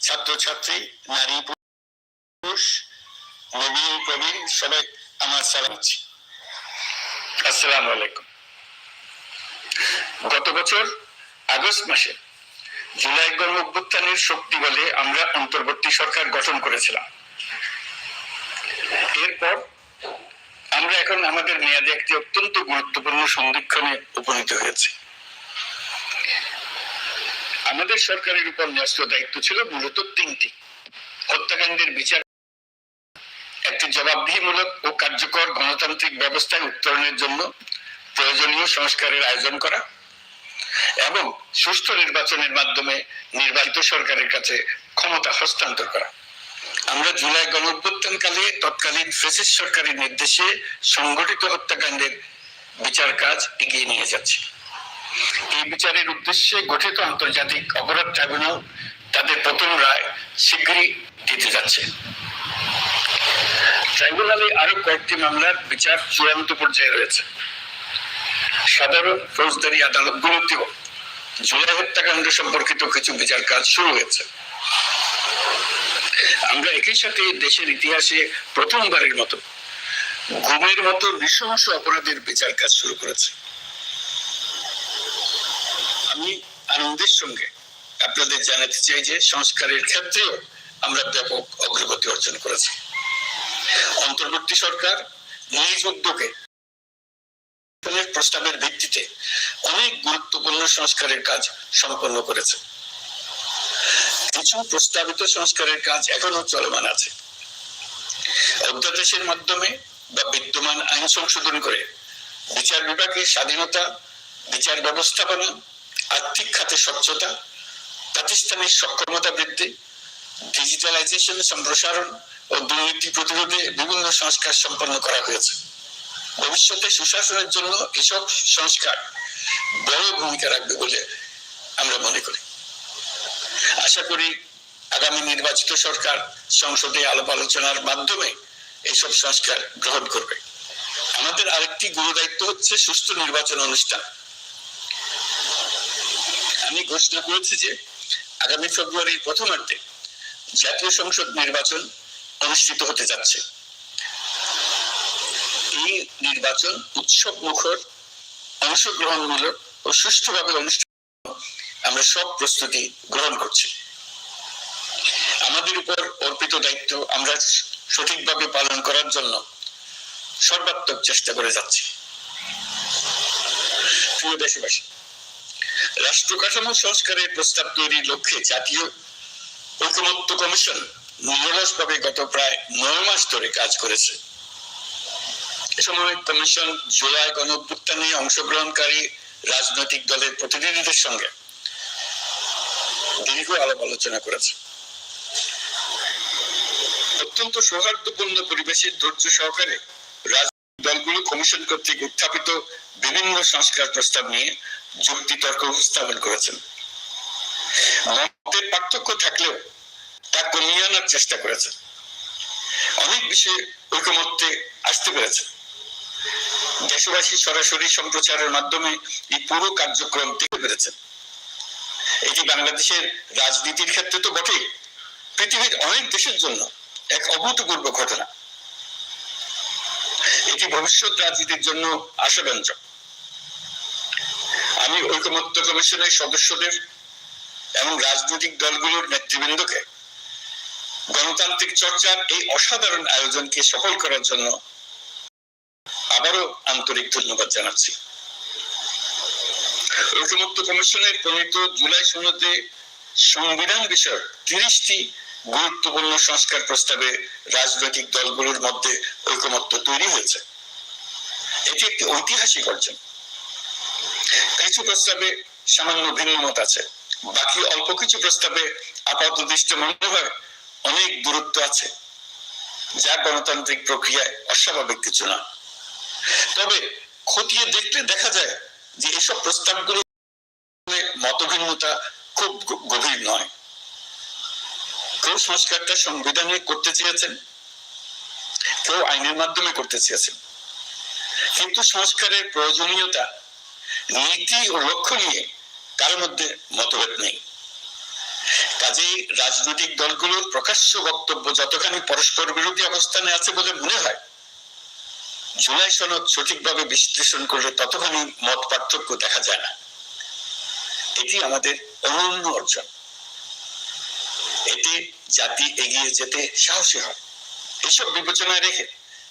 ছাত্রছাত্রী, নারী, পুরুষ, নবীন, প্রবীণ, সবাই আমার সালাম আসসালামু আলাইকুম। গত বছর আগস্ট মাসে জুলাই গণ অভ্যুত্থানের শক্তি বলে আমরা অন্তর্বর্তী সরকার গঠন করেছিলাম। এরপর আমরা এখন আমাদের মেয়াদে একটি অত্যন্ত গুরুত্বপূর্ণ সন্ধিক্ষণে উপনীত হয়েছে। আমাদের সরকারের উপর ন্যস্ত দায়িত্ব ছিল মূলত তিনটি। হত্যাকাণ্ডের বিচার একটি জবাবদিহিমূলক ও কার্যকর গণতান্ত্রিক ব্যবস্থায় উত্তরণের জন্য প্রয়োজনীয় সংস্কারের আয়োজন করা এবং সুষ্ঠু নির্বাচনের মাধ্যমে নির্বাচিত সরকারের কাছে ক্ষমতা হস্তান্তর করা। আমরা জুলাই গণ অভ্যুত্থানকালে তৎকালীন ফেসিস সরকারের নির্দেশে সংগঠিত হত্যাকাণ্ডের বিচার কাজ এগিয়ে নিয়ে যাচ্ছে। এই বিচারের উদ্দেশ্যে গঠিত আন্তর্জাতিক অপরাধ ট্রাইব্যুনাল তাদের প্রথম রায় শীঘ্রই দিতে যাচ্ছে। ট্রাইব্যুনালে আরও কয়েকটি মামলার বিচার চূড়ান্ত পর্যায়ে রয়েছে। সাধারণ ফৌজদারি আদালতগুলোতেও জুলাই হত্যাকাণ্ড সম্পর্কিত কিছু বিচার কাজ শুরু হয়েছে। আমরা একই সাথে দেশের ইতিহাসে প্রথমবারের মতো গুমের মতো নৃশংস অপরাধের বিচার কাজ শুরু করেছে আমি আনন্দের সঙ্গে আপনাদের জানাতে চাই যে সংস্কারের ক্ষেত্রেও আমরা ব্যাপক অগ্রগতি অর্জন করেছি। অন্তর্বর্তী সরকার নিজ উদ্যোগে প্রস্তাবের ভিত্তিতে অনেক গুরুত্বপূর্ণ সংস্কারের কাজ সম্পন্ন করেছে। কিছু প্রস্তাবিত সংস্কারের কাজ এখনও চলমান আছে। অধ্যাদেশের মাধ্যমে বা বিদ্যমান আইন সংশোধন করে বিচার বিভাগের স্বাধীনতা, বিচার ব্যবস্থাপনা আর্থিক খাতে স্বচ্ছতা, প্রাতিষ্ঠানিক সক্ষমতা বৃদ্ধি ডিজিটালাইজেশন সম্প্রসারণ ও দুর্নীতি প্রতিরোধে বিভিন্ন সংস্কার সম্পন্ন করা হয়েছে। ভবিষ্যতে সুশাসনের জন্য এসব সংস্কার বড় ভূমিকা রাখবে বলে আমরা মনে করি। আশা করি আগামী নির্বাচিত সরকার সংসদে আলাপ আলোচনার মাধ্যমে এইসব সংস্কার গ্রহণ করবে। আমাদের আরেকটি গুরু দায়িত্ব হচ্ছে সুস্থ নির্বাচন অনুষ্ঠান। আমি ঘোষণা করেছি যে আগামী ফেব্রুয়ারির প্রথমার্ধে জাতীয় সংসদ নির্বাচন অনুষ্ঠিত হতে যাচ্ছে। এই নির্বাচন উৎসব মুখর, অংশগ্রহণমূলক ও সুষ্ঠুভাবে অনুষ্ঠিত আমরা সব প্রস্তুতি গ্রহণ করছি। আমাদের উপর অর্পিত দায়িত্ব আমরা সঠিকভাবে পালন করার জন্য সর্বাত্মক চেষ্টা করে যাচ্ছি। প্রিয় দেশবাসী রাষ্ট্র কাঠামো সংস্কারের প্রস্তাব তৈরির লক্ষ্যে জাতীয় ঐকমত্য কমিশন নিরলসভাবে গত প্রায় নয় মাস ধরে কাজ করেছে। এ সময় কমিশন জুলাই অংশগ্রহণকারী রাজনৈতিক দলের প্রতিনিধিদের সঙ্গে দীর্ঘ আলাপ আলোচনা করেছে। অত্যন্ত সৌহার্দ্যপূর্ণ পরিবেশের ধৈর্য সহকারে রাজনৈতিক দলগুলো কমিশন কর্তৃক উত্থাপিত বিভিন্ন সংস্কার প্রস্তাব নিয়ে যুক্তি তর্ক উপস্থাপন করেছেন। মতের পার্থক্য থাকলেও তা কমিয়ে আনার চেষ্টা করেছেন। অনেক বিষয়ে ঐকমত্যে আসতে পেরেছে দেশবাসী সরাসরি সম্প্রচারের মাধ্যমে এই পুরো কার্যক্রম দেখতে পেরেছেন। এটি বাংলাদেশের রাজনীতির ক্ষেত্রে তো বটেই। পৃথিবীর অনেক দেশের জন্য এক অভূতপূর্ব ঘটনা। এটি ভবিষ্যৎ রাজনীতির জন্য আশাব্যঞ্জক। আমি ঐকমত্য কমিশনের সদস্যদের এবং রাজনৈতিক দলগুলোর নেতৃবৃন্দকে গণতান্ত্রিক চর্চার এই অসাধারণ আয়োজনকে সফল করার জন্য আবারও আন্তরিক ধন্যবাদ জানাচ্ছি। ঐকমত্য কমিশনের প্রণীত জুলাই সনদে সংবিধান বিষয়ক তিরিশটি গুরুত্বপূর্ণ সংস্কার প্রস্তাবে রাজনৈতিক দলগুলোর মধ্যে ঐকমত্য তৈরি হয়েছে। এটি একটি ঐতিহাসিক অর্জন। কিছু প্রস্তাবে সামান্য ভিন্ন মত আছে। বাকি অল্প কিছু প্রস্তাবে আপাত দৃষ্টি মনে হয় অনেক দূরত্ব আছে, যা গণতান্ত্রিক প্রক্রিয়ায় অস্বাভাবিক কিছু না। তবে খতিয়ে দেখলে দেখা যায় যে এসব প্রস্তাবগুলো মতভিন্নতা খুব গভীর নয়। কেউ সংস্কারটা সংবিধানে করতে চেয়েছেন, কেউ আইনের মাধ্যমে করতে চেয়েছেন। কিন্তু সংস্কারের প্রয়োজনীয়তা নীতি ও লক্ষ্য নিয়ে কারোর মধ্যে মতভেদ নেই। কাজেই রাজনৈতিক দলগুলোর প্রকাশ্য বক্তব্য যতখানি পরস্পর বিরোধী অবস্থানে আছে বলে মনে হয়, জুলাই সনদ সঠিকভাবে বিশ্লেষণ করলে ততখানি মত পার্থক্য দেখা যায় না। এটি আমাদের অনন্য অর্জন। এতে জাতি এগিয়ে যেতে সাহসী হয়। এসব বিবেচনায় রেখে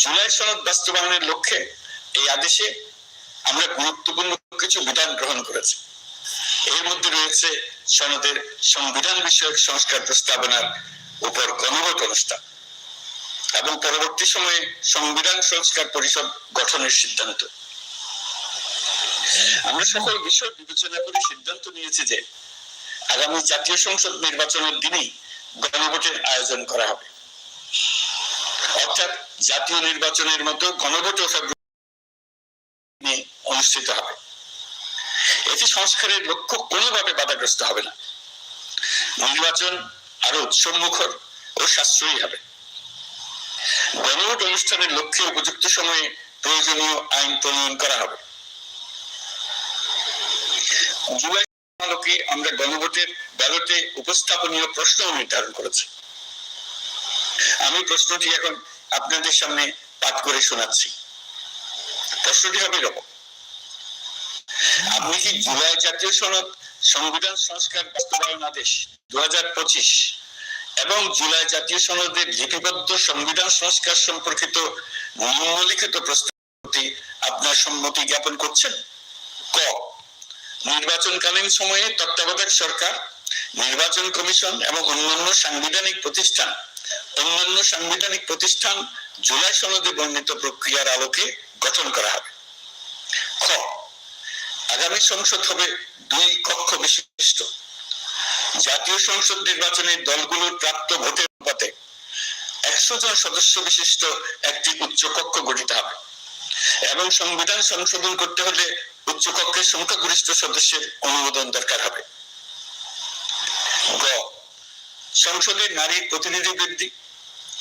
জুলাই সনদ বাস্তবায়নের লক্ষ্যে এই আদেশে আমরা গুরুত্বপূর্ণ কিছু বিধান গ্রহণ করেছি। এর মধ্যে রয়েছে সনদের সংবিধান বিষয়ক সংস্কার প্রস্তাবনার উপর গণভোট অনুষ্ঠান এবং পরবর্তী সময়ে সংবিধান সংস্কার পরিষদ গঠনের সিদ্ধান্ত। আমরা সকল বিষয় বিবেচনা করে সিদ্ধান্ত নিয়েছি যে আগামী জাতীয় সংসদ নির্বাচনের দিনেই গণভোটের আয়োজন করা হবে। অর্থাৎ জাতীয় নির্বাচনের মতো ফেব্রুয়ারি অনুষ্ঠিত হবে। এতে সংস্কারের লক্ষ্য কোনোভাবে বাধাগ্রস্ত হবে না। নির্বাচন আরও উৎসবমুখর ও সাশ্রয়ী হবে। গণভোট অনুষ্ঠানের লক্ষ্যে উপযুক্ত সময়ে প্রয়োজনীয় আইন প্রণয়ন করা হবে। জুলাই আলোকে আমরা গণভোটের ব্যালটে উপস্থাপনীয় প্রশ্ন নির্ধারণ করেছি। আমি প্রশ্নটি এখন আপনাদের সামনে পাঠ করে শোনাচ্ছি। প্রশ্নটি হবে এরকম। আপনি কি জুলাই জাতীয় সনদ সংবিধান সংস্কার বাস্তবায়ন আদেশ দু এবং জুলাই জাতীয় সনদের লিপিবদ্ধ সংবিধান সংস্কার সম্পর্কিত নিম্নলিখিত প্রস্তাব প্রতি আপনার সম্মতি জ্ঞাপন করছেন? ক। নির্বাচনকালীন সময়ে তত্ত্বাবধায়ক সরকার, নির্বাচন কমিশন এবং অন্যান্য সাংবিধানিক প্রতিষ্ঠান অন্যান্য সাংবিধানিক প্রতিষ্ঠান জুলাই সনদে বর্ণিত প্রক্রিয়ার আলোকে গঠন করা হবে। খ, আগামী সংসদ হবে দুই কক্ষ বিশিষ্ট। জাতীয় সংসদ নির্বাচনে দলগুলোর প্রাপ্ত ভোটের অনুপাতে একশো জন সদস্য বিশিষ্ট একটি উচ্চকক্ষ গঠিত হবে এবং সংবিধান সংশোধন করতে হলে উচ্চকক্ষের সংখ্যাগরিষ্ঠ সদস্যের অনুমোদন দরকার হবে। গ সংসদের নারীর প্রতিনিধি বৃদ্ধি।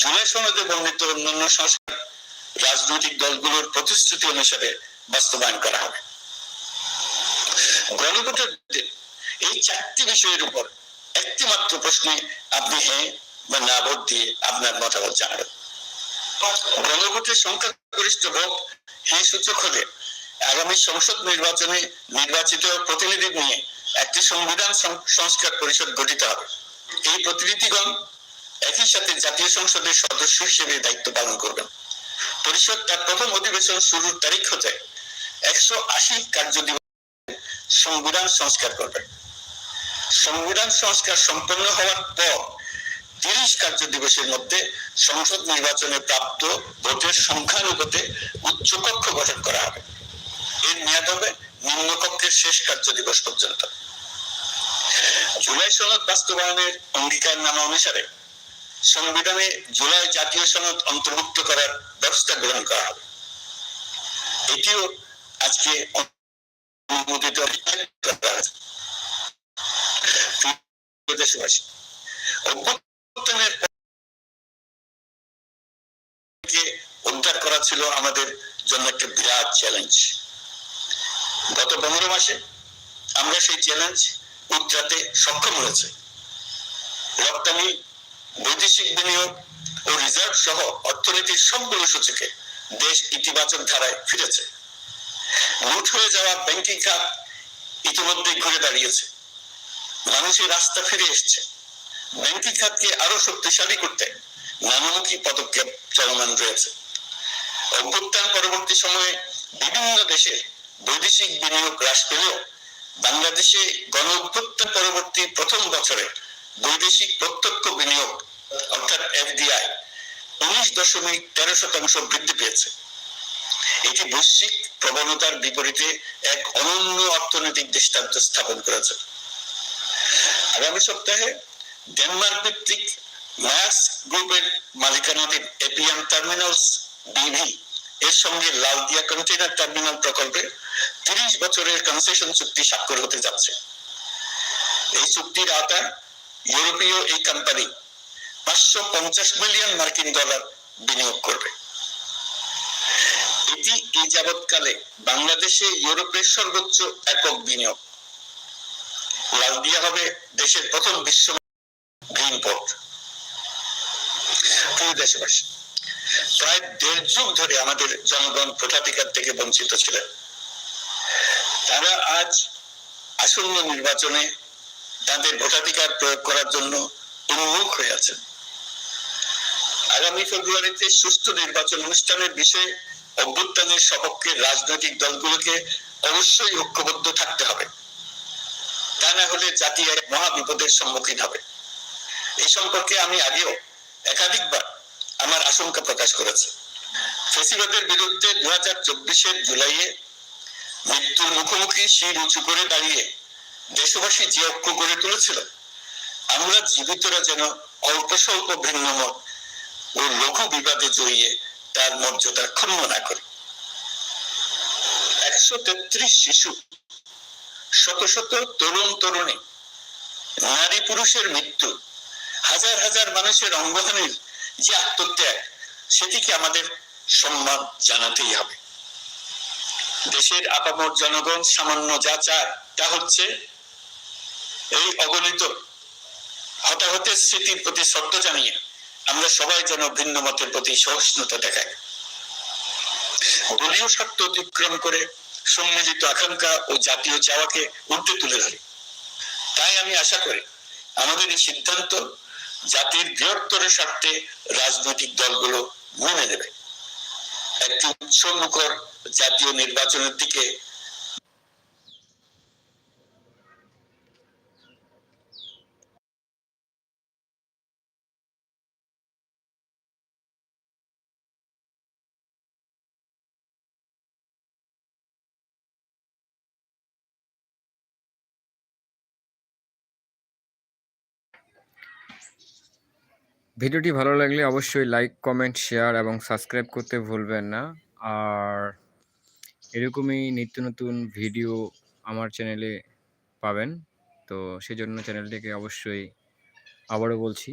জুলাই সনদে বর্ণিত অন্যান্য সংস্কার রাজনৈতিক দলগুলোর প্রতিশ্রুতি অনুসারে বাস্তবায়ন করা হবে। গণভোটের এই চারটি বিষয়ের উপর একটি মাত্র প্রশ্নে আপনি হ্যাঁ বা না ভোট দিয়ে আপনার মতামত জানাবেন। গণভোটের সংখ্যাগরিষ্ঠ ভোট হ্যাঁ সূচক হলে আগামী সংসদ নির্বাচনে নির্বাচিত প্রতিনিধি নিয়ে একটি সংবিধান সংস্কার পরিষদ গঠিত হবে। এই প্রতিনিধিগণ একই সাথে জাতীয় সংসদের সদস্য হিসেবে দায়িত্ব পালন করবেন। পরিষদ তার প্রথম অধিবেশন শুরুর তারিখ হতে একশো আশি কার্যদিবস সংবিধান সংস্কার করবেন। সংবিধান সংস্কার সম্পন্ন হওয়ার পর তিরিশ কার্য দিবসের মধ্যে সংসদ নির্বাচনে প্রাপ্ত ভোটের সংখ্যানুপাতে উচ্চকক্ষ গঠন করা হবে। এর মেয়াদ হবে নিম্নকক্ষের শেষ কার্য দিবস পর্যন্ত। জুলাই সনদ বাস্তবায়নের অঙ্গীকারনামা অনুসারে সংবিধানে জুলাই জাতীয় সনদ অন্তর্ভুক্ত করার ব্যবস্থা গ্রহণ করা হবে। এটিও আজকে উদ্ধার করা ছিল আমাদের জন্য একটা বিরাট চ্যালেঞ্জ গত পনেরো মাসে আমরা সেই চ্যালেঞ্জ উত্তরাতে সক্ষম হয়েছে। রপ্তানি বৈদেশিক বিনিয়োগ ও রিজার্ভ সহ অর্থনীতির সবগুলো সূচকে দেশ ইতিবাচক ধারায় ফিরেছে। লুট হয়ে যাওয়া ব্যাংকিং খাত ইতিমধ্যে ঘুরে দাঁড়িয়েছে। মানুষের রাস্তা ফিরে এসছে। ব্যাংকিং খাতকে আরও শক্তিশালী করতে নানামুখী পদক্ষেপ চলমান রয়েছে। অভ্যুত্থান পরবর্তী সময়ে বিভিন্ন দেশে বৈদেশিক বিনিয়োগ হ্রাস পেলেও বাংলাদেশে গণ অভ্যুত্থান পরবর্তী প্রথম বছরে বৈদেশিক প্রত্যক্ষ বিনিয়োগ অর্থাৎ এফডিআই উনিশ দশমিক তেরো শতাংশ বৃদ্ধি পেয়েছে। এটি বৈশ্বিক প্রবণতার বিপরীতে এক অনন্য অর্থনৈতিক দৃষ্টান্ত স্থাপন করেছে। আগামী সপ্তাহে ডেনমার্ক ভিত্তিক মায়াস গ্রুপের মালিকানাধীন এপিএম টার্মিনালস বিভি এর সঙ্গে লালদিয়া কন্টেইনার টার্মিনাল প্রকল্পে তিরিশ বছরের কনসেশন চুক্তি স্বাক্ষর হতে যাচ্ছে। এই চুক্তির আওতায় ইউরোপীয় এই কোম্পানি পাঁচশো পঞ্চাশ মিলিয়ন মার্কিন ডলার বিনিয়োগ করবে। এটি এই যাবৎকালে বাংলাদেশে ইউরোপের সর্বোচ্চ একক বিনিয়োগ। লালদিয়া হবে দেশের প্রথম বিশ্ব গ্রিন পোর্ট। প্রিয় দেশবাসী, প্রায় দেড় যুগ ধরে আমাদের জনগণ ভোটাধিকার থেকে বঞ্চিত ছিলেন। তারা আজ আসন্ন নির্বাচনে তাদের ভোটাধিকার প্রয়োগ করার জন্য উন্মুখ হয়ে আছেন। আগামী ফেব্রুয়ারিতে সুষ্ঠু নির্বাচন অনুষ্ঠানের বিষয়ে অভ্যুত্থানের সপক্ষে রাজনৈতিক দলগুলোকে অবশ্যই ঐক্যবদ্ধ থাকতে হবে। তা না হলে জাতি এক মহা বিপদের সম্মুখীন হবে। এই সম্পর্কে আমি আগেও একাধিকবার আমার আশঙ্কা প্রকাশ করেছি। ফেসিবাদের বিরুদ্ধে দু হাজার চব্বিশের জুলাইয়ে মৃত্যুর মুখোমুখি শির উঁচু করে দাঁড়িয়ে দেশবাসী যে ঐক্য গড়ে তুলেছিল, আমরা জীবিতরা যেন অল্প স্বল্প ভিন্ন মত ও লঘু বিবাদে জড়িয়ে তার মর্যাদা ক্ষুণ্ণ না করি। একশো তেত্রিশ শিশু, শত শত তরুণ তরুণী, নারী পুরুষের মৃত্যু, হাজার হাজার মানুষের অঙ্গহানির যে আত্মত্যাগ, সেটিকে আমাদের সম্মান জানাতেই হবে। দেশের আপামর জনগণ সামান্য যা চায় তা হচ্ছে এই অগণিত হতাহতের স্মৃতির প্রতি শ্রদ্ধা জানিয়ে আমরা সবাই যেন ভিন্ন মতের প্রতি সহিষ্ণুতা দেখাই। দলীয় স্বার্থ অতিক্রম করে সম্মিলিত আকাঙ্ক্ষা ও জাতীয় চাওয়াকে উঠতে তুলে ধরি। তাই আমি আশা করি, আমাদের এই সিদ্ধান্ত জাতির বৃহত্তর স্বার্থে রাজনৈতিক দলগুলো মেনে নেবে। একটি উৎসবমুখর জাতীয় নির্বাচনের দিকে ভিডিওটি ভালো লাগলে অবশ্যই লাইক কমেন্ট শেয়ার এবং সাবস্ক্রাইব করতে ভুলবেন না। আর এরকমই নিত্য নতুন ভিডিও আমার চ্যানেলে পাবেন। তো সেজন্য চ্যানেলটিকে অবশ্যই আবারও বলছি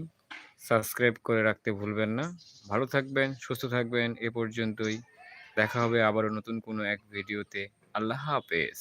সাবস্ক্রাইব করে রাখতে ভুলবেন না। ভালো থাকবেন, সুস্থ থাকবেন, এ পর্যন্তই। দেখা হবে আবারও নতুন কোনো এক ভিডিওতে আল্লাহ হাফেজ।